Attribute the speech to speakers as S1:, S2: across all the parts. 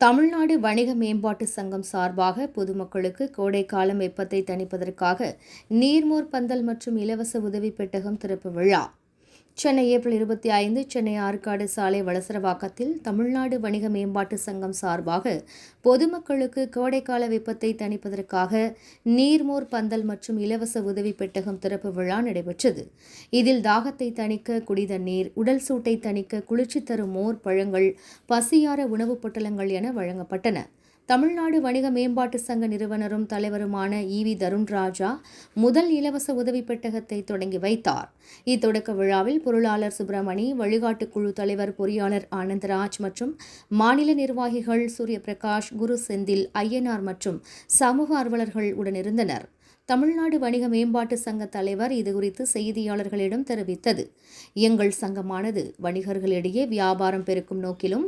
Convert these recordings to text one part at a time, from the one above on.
S1: தமிழ்நாடு வணிக மேம்பாட்டு சங்கம் சார்பாக பொதுமக்களுக்கு கோடைக்காலம் வெப்பத்தை தணிப்பதற்காக நீர்மோர் பந்தல் மற்றும் இலவச உதவி பெட்டகம் திறப்பு விழா. சென்னை ஏப்ரல் இருபத்தி ஐந்து சென்னை ஆற்காடு சாலை வளசரவாக்கத்தில் தமிழ்நாடு வணிக மேம்பாட்டு சங்கம் சார்பாக பொதுமக்களுக்கு கோடைக்கால வெப்பத்தை தணிப்பதற்காக நீர்மோர் பந்தல் மற்றும் இலவச உதவி பெட்டகம் திறப்பு விழா நடைபெற்றது. இதில் தாகத்தை தணிக்க குடிதண்ணீர் உடல் சூட்டை தணிக்க குளிர்ச்சி தரும் மோர் பழங்கள் பசியார உணவுப் பொட்டலங்கள் என வழங்கப்பட்டன. தமிழ்நாடு வணிக மேம்பாட்டு சங்க நிறுவனரும் தலைவருமான ஈவி தருண் ராஜா முதல் இலவச உதவி பெட்டகத்தை தொடங்கி வைத்தார். இத்தொடக்க விழாவில் பொருளாளர் சுப்பிரமணி வழிகாட்டு குழு தலைவர் பொறியாளர் ஆனந்தராஜ் மற்றும் மாநில நிர்வாகிகள் சூரியபிரகாஷ் குரு செந்தில் ஐயனார் மற்றும் சமூக ஆர்வலர்கள் உடனிருந்தனர் தமிழ்நாடு வணிக மேம்பாட்டு சங்க தலைவர் இதுகுறித்து செய்தியாளர்களிடம் தெரிவித்தது. எங்கள் சங்கமானது வணிகர்களிடையே வியாபாரம் பெருக்கும் நோக்கிலும்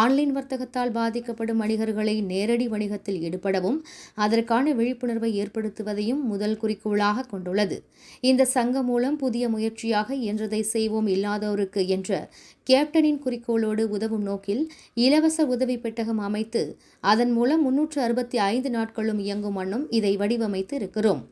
S1: ஆன்லைன் வர்த்தகத்தால் பாதிக்கப்படும் வணிகர்களை நேரடி வணிகத்தில் ஈடுபடவும் அதற்கான விழிப்புணர்வை ஏற்படுத்துவதையும் முதல் குறிக்கோளாக கொண்டுள்ளது. இந்த சங்கம் மூலம் புதிய முயற்சியாக என்றதை செய்வோம் இல்லாதோருக்கு என்ற கேப்டனின் குறிக்கோளோடு உதவும் நோக்கில் இலவச உதவி பெட்டகம் அமைத்து அதன் மூலம் முன்னூற்று அறுபத்தி ஐந்து நாட்களும் இயங்கும் வண்ணம் இதை வடிவமைத்து இருக்கிறோம்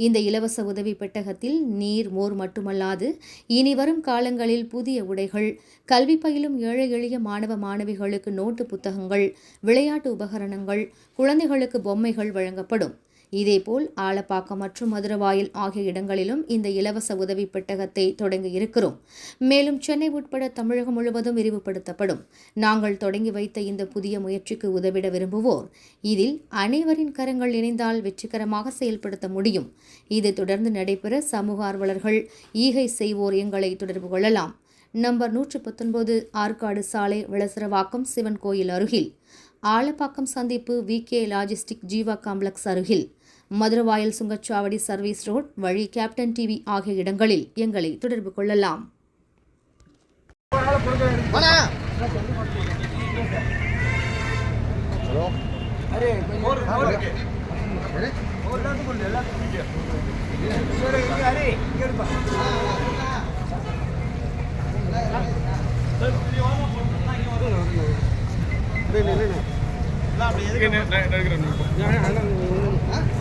S1: இந்த இலவச உதவி பெட்டகத்தில் நீர் மோர் மட்டுமல்லாது இனி வரும் காலங்களில் புதிய உடைகள் கல்வி பயிலும் ஏழை எளிய மாணவ மாணவிகளுக்கு நோட்டு புத்தகங்கள் விளையாட்டு உபகரணங்கள் குழந்தைகளுக்கு பொம்மைகள் வழங்கப்படும். இதேபோல் ஆலப்பாக்கம் மற்றும் மதுரவாயில் ஆகிய இடங்களிலும் இந்த இலவச உதவி பெட்டகத்தை தொடங்கி இருக்கிறோம். மேலும் சென்னை உட்பட தமிழகம் முழுவதும் விரிவுபடுத்தப்படும். நாங்கள் தொடங்கி வைத்த இந்த புதிய முயற்சிக்கு உதவிட விரும்புவோர். இதில் அனைவரின் கரங்கள் இணைந்தால் வெற்றிகரமாக செயல்படுத்த முடியும். இது தொடர்ந்து நடைபெற சமூக ஆர்வலர்கள் ஈகை செய்வோர் எங்களை தொடர்பு கொள்ளலாம். நம்பர் நூற்று பத்தொன்பது ஆற்காடு சாலை விளசரவாக்கம் சிவன் கோயில் அருகில். ஆலப்பாக்கம் சந்திப்பு V K logistic Jeeva complex அருகில். மதுரவாயல் சுங்கச்சாவடி சர்வீஸ் ரோட் வழி கேப்டன் டிவி ஆகிய இடங்களில் எங்களை தொடர்பு கொள்ளலாம்.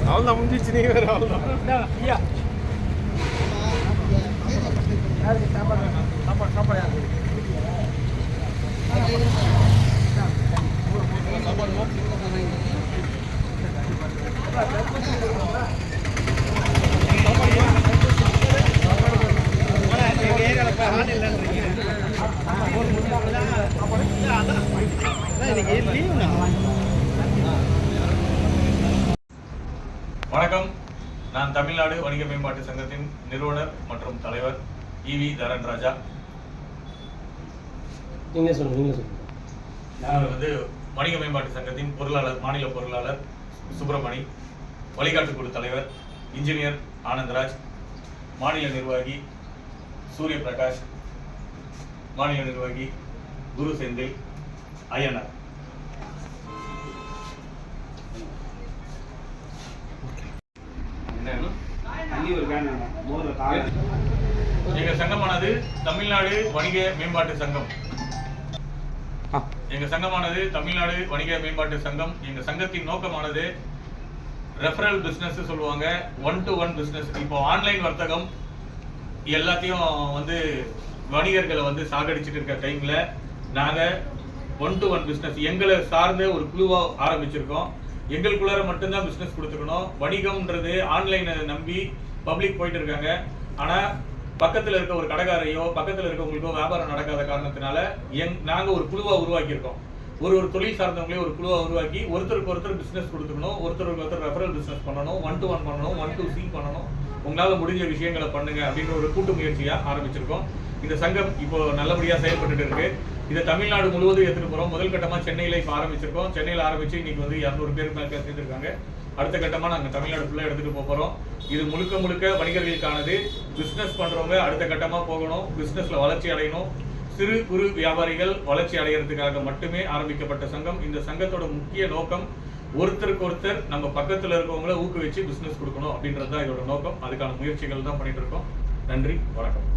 S2: அவ்வளோதான் முடிஞ்சிச்சு நீ வேறு அவ்வளோதான்
S3: வணக்கம் நான் தமிழ்நாடு வணிக மேம்பாட்டு சங்கத்தின் நிறுவனர் மற்றும் தலைவர் இவி தரன் ராஜா.
S2: நீங்களே சொல்லுங்க நீங்களே சொல்லுங்க.
S3: நான் வந்து வணிக மேம்பாட்டு சங்கத்தின் பொருளாளர் மாநில பொருளாளர் சுப்பிரமணி வழிகாட்டு குழு தலைவர் இன்ஜினியர் ஆனந்தராஜ் மாநில நிர்வாகி சூரிய பிரகாஷ் மாநில நிர்வாகி குரு செந்தில் ஐயனார். எங்க சங்கமானது தமிழ்நாடு வணிக மேம்பாட்டு சங்கம். எங்க சங்கமானது தமிழ்நாடு வணிக மேம்பாட்டு சங்கம். எங்க சங்கத்தின் நோக்கமானது ரெஃபரல் பிசினஸ் சொல்லுவாங்க. ஒன் டு ஒன் பிசினஸ் இப்போ ஆன்லைன் வர்த்தகம் எல்லாத்தையும் வந்து வணிகர்களை வந்து சாகடிச்சிட்டு இருக்க டைம்ல நாங்க ஒன் டு ஒன் பிசினஸ் எங்களை சார்ந்த ஒரு குழுவா ஆரம்பிச்சிருக்கோம். எங்களுக்குள்ளார மட்டும்தான் பிசினஸ் கொடுத்துக்கணும். வணிகம்ன்றது ஆன்லைனை நம்பி பப்ளிக் போயிட்டு இருக்காங்க ஆனால் பக்கத்தில் இருக்க ஒரு கடைக்காரையோ பக்கத்தில் இருக்கவங்களுக்கோ வியாபாரம் நடக்காத காரணத்தினால எங் நாங்கள் ஒரு குழுவாக உருவாக்கியிருக்கோம். ஒரு ஒரு தொழில் சார்ந்தவங்களே ஒரு குழுவாக உருவாக்கி ஒருத்தருக்கு ஒருத்தர் பிஸ்னஸ் கொடுத்துக்கணும் ஒருத்தருக்கு ஒருத்தர் ரெஃபரல் பிஸ்னஸ் பண்ணணும் ஒன் டு ஒன் பண்ணணும் ஒன் டு சி பண்ணணும். உங்களால் முடிஞ்ச விஷயங்களை பண்ணுங்க அப்படின்ற ஒரு கூட்டு முயற்சியாக ஆரம்பிச்சிருக்கோம். இந்த சங்கம் இப்போ நல்லபடியாக செயல்பட்டு இருக்கு. இதை தமிழ்நாடு முழுவதும் எடுத்துகிட்டு போகிறோம் முதல் கட்டமாக சென்னையில் இப்போ ஆரம்பிச்சிருக்கோம். சென்னையில் ஆரம்பிச்சு இன்னைக்கு வந்து இரநூறு பேர் மேலே சேர்ந்துருக்காங்க. அடுத்த கட்டமாக நாங்கள் தமிழ்நாடு ஃபுல்லாக எடுத்துகிட்டு போக போகிறோம் இது முழுக்க முழுக்க வணிகர்களுக்கானது. பிஸ்னஸ் பண்ணுறவங்க அடுத்த கட்டமாக போகணும். பிஸ்னஸில் வளர்ச்சி அடையணும். சிறு குறு வியாபாரிகள் வளர்ச்சி அடைகிறதுக்காக மட்டுமே ஆரம்பிக்கப்பட்ட சங்கம். இந்த சங்கத்தோட முக்கிய நோக்கம் ஒருத்தருக்கு ஒருத்தர் நம்ம பக்கத்தில் இருக்கவங்கள ஊக்குவிச்சு பிஸ்னஸ் கொடுக்கணும் அப்படின்றது தான் இதோட நோக்கம். அதுக்கான முயற்சிகள் தான் பண்ணிட்டு இருக்கோம். நன்றி வணக்கம்.